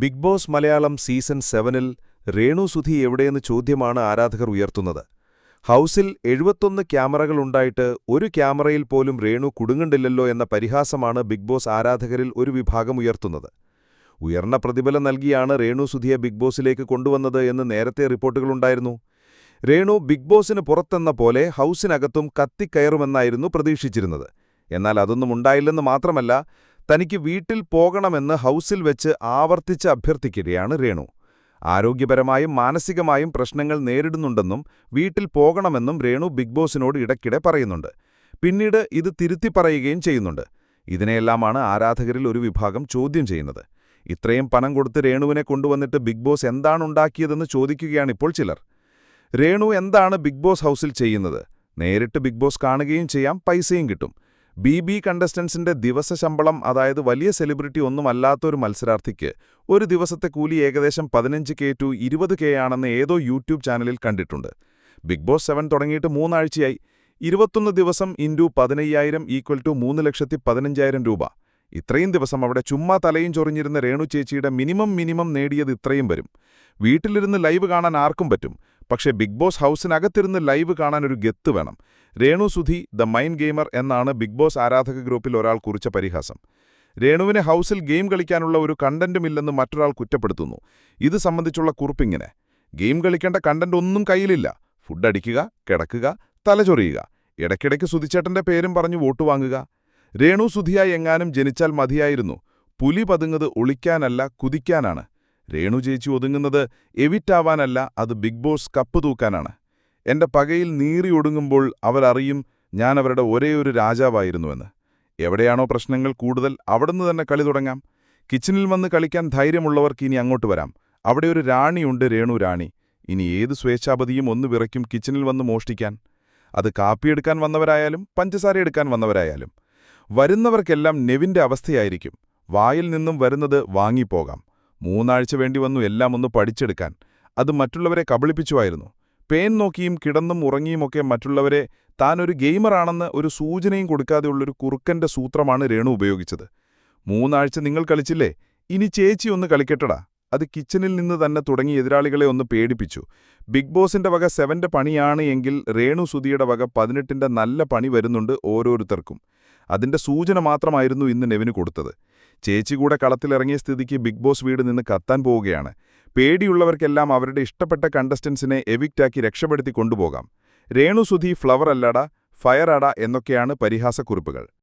Big boss Malayalam season സെവനിൽ രേണു സുധി എവിടെയെന്ന് ചോദ്യമാണ് ആരാധകർ ഉയർത്തുന്നത്. ഹൗസിൽ എഴുപത്തൊന്ന് ക്യാമറകളുണ്ടായിട്ട് ഒരു ക്യാമറയിൽ പോലും രേണു കുടുങ്ങണ്ടില്ലല്ലോ എന്ന പരിഹാസമാണ് ബിഗ് ബോസ് ആരാധകരിൽ ഒരു വിഭാഗം ഉയർത്തുന്നത്. ഉയർന്ന പ്രതിഫലം നൽകിയാണ് രേണു സുധിയെ ബിഗ് ബോസിലേക്ക് കൊണ്ടുവന്നത് എന്ന് നേരത്തെ റിപ്പോർട്ടുകളുണ്ടായിരുന്നു രേണു ബിഗ് ബോസിന് പുറത്തെന്ന പോലെ ഹൗസിനകത്തും കത്തിക്കയറുമെന്നായിരുന്നു പ്രതീക്ഷിച്ചിരുന്നത്. എന്നാൽ അതൊന്നും ഉണ്ടായില്ലെന്ന് മാത്രമല്ല തനിക്ക് വീട്ടിൽ പോകണമെന്ന് ഹൗസിൽ വെച്ച് ആവർത്തിച്ച് അഭ്യർത്ഥിക്കുകയാണ് രേണു. ആരോഗ്യപരമായും മാനസികമായും പ്രശ്നങ്ങൾ നേരിടുന്നുണ്ടെന്നും വീട്ടിൽ പോകണമെന്നും രേണു ബിഗ് ബോസിനോട് ഇടയ്ക്കിടെ പറയുന്നുണ്ട്. പിന്നീട് ഇത് തിരുത്തി പറയുകയും ചെയ്യുന്നുണ്ട്. ഇതിനെയെല്ലാമാണ് ആരാധകരിൽ ഒരു വിഭാഗം ചോദ്യം ചെയ്യുന്നത്. ഇത്രയും പണം കൊടുത്ത് രേണുവിനെ കൊണ്ടുവന്നിട്ട് ബിഗ് ബോസ് എന്താണുണ്ടാക്കിയതെന്ന് ചോദിക്കുകയാണിപ്പോൾ ചിലർ. രേണു എന്താണ് ബിഗ് ബോസ് ഹൗസിൽ ചെയ്യുന്നത്? നേരിട്ട് ബിഗ് ബോസ് കാണുകയും ചെയ്യാം പൈസയും കിട്ടും. ബി ബി കണ്ടസ്റ്റൻസിന്റെ ദിവസ ശമ്പളം അതായത് വലിയ സെലിബ്രിറ്റി ഒന്നുമല്ലാത്തൊരു മത്സരാർത്ഥിക്ക് ഒരു ദിവസത്തെ കൂലി ഏകദേശം പതിനഞ്ച് കെ ടു ഇരുപത് കെ ആണെന്ന് ഏതോ യൂട്യൂബ് ചാനലിൽ കണ്ടിട്ടുണ്ട്. ബിഗ് ബോസ് സെവൻ തുടങ്ങിയിട്ട് മൂന്നാഴ്ചയായി. ഇരുപത്തൊന്ന് ദിവസം ഇന്റു പതിനയ്യായിരം ഈക്വൽ ടു മൂന്ന് ലക്ഷത്തി പതിനഞ്ചായിരം രൂപ. ഇത്രയും ദിവസം അവിടെ ചുമ്മാ തലയും ചൊറിഞ്ഞിരുന്ന രേണു ചേച്ചിയുടെ മിനിമം മിനിമം നേടിയത് ഇത്രയും വരും. വീട്ടിലിരുന്ന് ലൈവ് കാണാൻ ആർക്കും പറ്റും. പക്ഷേ ബിഗ് ബോസ് ഹൗസിനകത്തിരുന്ന് ലൈവ് കാണാൻ ഒരു ഗത്ത് വേണം. Renu Sudhi the mind gamer എന്നാണ് ബിഗ് ബോസ് ആരാധക ഗ്രൂപ്പിൽ ഒരാൾ കുറിച്ച പരിഹാസം. രേണുവിനെ ഹൗസിൽ ഗെയിം കളിക്കാനുള്ള ഒരു കണ്ടന്റുമില്ലെന്ന് മറ്റൊരാൾ കുറ്റപ്പെടുത്തുന്നു. ഇത് സംബന്ധിച്ചുള്ള കുറിപ്പിങ്ങനെ ഗെയിം കളിക്കേണ്ട കണ്ടന്റ് ഒന്നും കയ്യിലില്ല. ഫുഡ് അടിക്കുക കിടക്കുക തലചൊറിയുക ഇടയ്ക്കിടയ്ക്ക് സുധിച്ചേട്ടന്റെ പേരും പറഞ്ഞു വോട്ട് വാങ്ങുക. രേണു സുധിയായി എങ്ങാനും ജനിച്ചാൽ മതിയായിരുന്നു. പുലി പതുങ്ങത് ഒളിക്കാനല്ല കുതിക്കാനാണ്. രേണു ചേച്ചി ഒതുങ്ങുന്നത് എവിറ്റാവാനല്ല അത് ബിഗ് ബോസ് കപ്പ് തൂക്കാനാണ്. എന്റെ പകയിൽ നീറി ഒടുങ്ങുമ്പോൾ അവരറിയും ഞാൻ അവരുടെ ഒരേയൊരു രാജാവായിരുന്നുവെന്ന്. എവിടെയാണോ പ്രശ്നങ്ങൾ കൂടുതൽ അവിടുന്ന് തന്നെ കളി തുടങ്ങാം. കിച്ചണിൽ വന്ന് കളിക്കാൻ ധൈര്യമുള്ളവർക്ക് ഇനി അങ്ങോട്ട് വരാം. അവിടെ ഒരു റാണിയുണ്ട് രേണു റാണി ഇനി ഏത് സ്വേച്ഛാപതിയും ഒന്ന് വിറയ്ക്കും കിച്ചണിൽ വന്ന് മോഷ്ടിക്കാൻ. അത് കാപ്പിയെടുക്കാൻ വന്നവരായാലും പഞ്ചസാര എടുക്കാൻ വന്നവരായാലും. വരുന്നവർക്കെല്ലാം നെവിന്റെ അവസ്ഥയായിരിക്കും. വായിൽ നിന്നും വരുന്നത് വാങ്ങിപ്പോകാം. മൂന്നാഴ്ച വേണ്ടി വന്നു എല്ലാം ഒന്ന് പഠിച്ചെടുക്കാൻ. അത് മറ്റുള്ളവരെ കബളിപ്പിച്ചുമായിരുന്നു. പേൻ നോക്കിയും കിടന്നും ഉറങ്ങിയുമൊക്കെ മറ്റുള്ളവരെ താനൊരു ഗെയിമറാണെന്ന് ഒരു സൂചനയും കൊടുക്കാതെയുള്ളൊരു കുറുക്കന്റെ സൂത്രമാണ് രേണു ഉപയോഗിച്ചത്. മൂന്നാഴ്ച നിങ്ങൾ കളിച്ചില്ലേ? ഇനി ചേച്ചി ഒന്ന് കളിക്കട്ടടാ. അത് കിച്ചണിൽ നിന്ന് തന്നെ തുടങ്ങി എതിരാളികളെ ഒന്ന് പേടിപ്പിച്ചു. ബിഗ് ബോസിന്റെ വക സെവന്റെ പണിയാണ് എങ്കിൽ രേണു സുധിയുടെ വക പതിനെട്ടിന്റെ നല്ല പണി വരുന്നുണ്ട് ഓരോരുത്തർക്കും. അതിന്റെ സൂചന മാത്രമായിരുന്നു ഇന്ന് നെവിന് കൊടുത്തത്. ചേച്ചി കൂടെ കളത്തിലിറങ്ങിയ സ്ഥിതിക്ക് ബിഗ് ബോസ് വീട് നിന്ന് കത്താൻ പോവുകയാണ്. പേടിയുള്ളവർക്കെല്ലാം അവരുടെ ഇഷ്ടപ്പെട്ട കണ്ടസ്റ്റൻസിനെ എവിക്റ്റാക്കി രക്ഷപ്പെടുത്തി കൊണ്ടുപോകാം. രേണു സുധി ഫ്ലവർ അല്ലട ഫയർ അട എന്നൊക്കെയാണ് പരിഹാസക്കുറിപ്പുകൾ.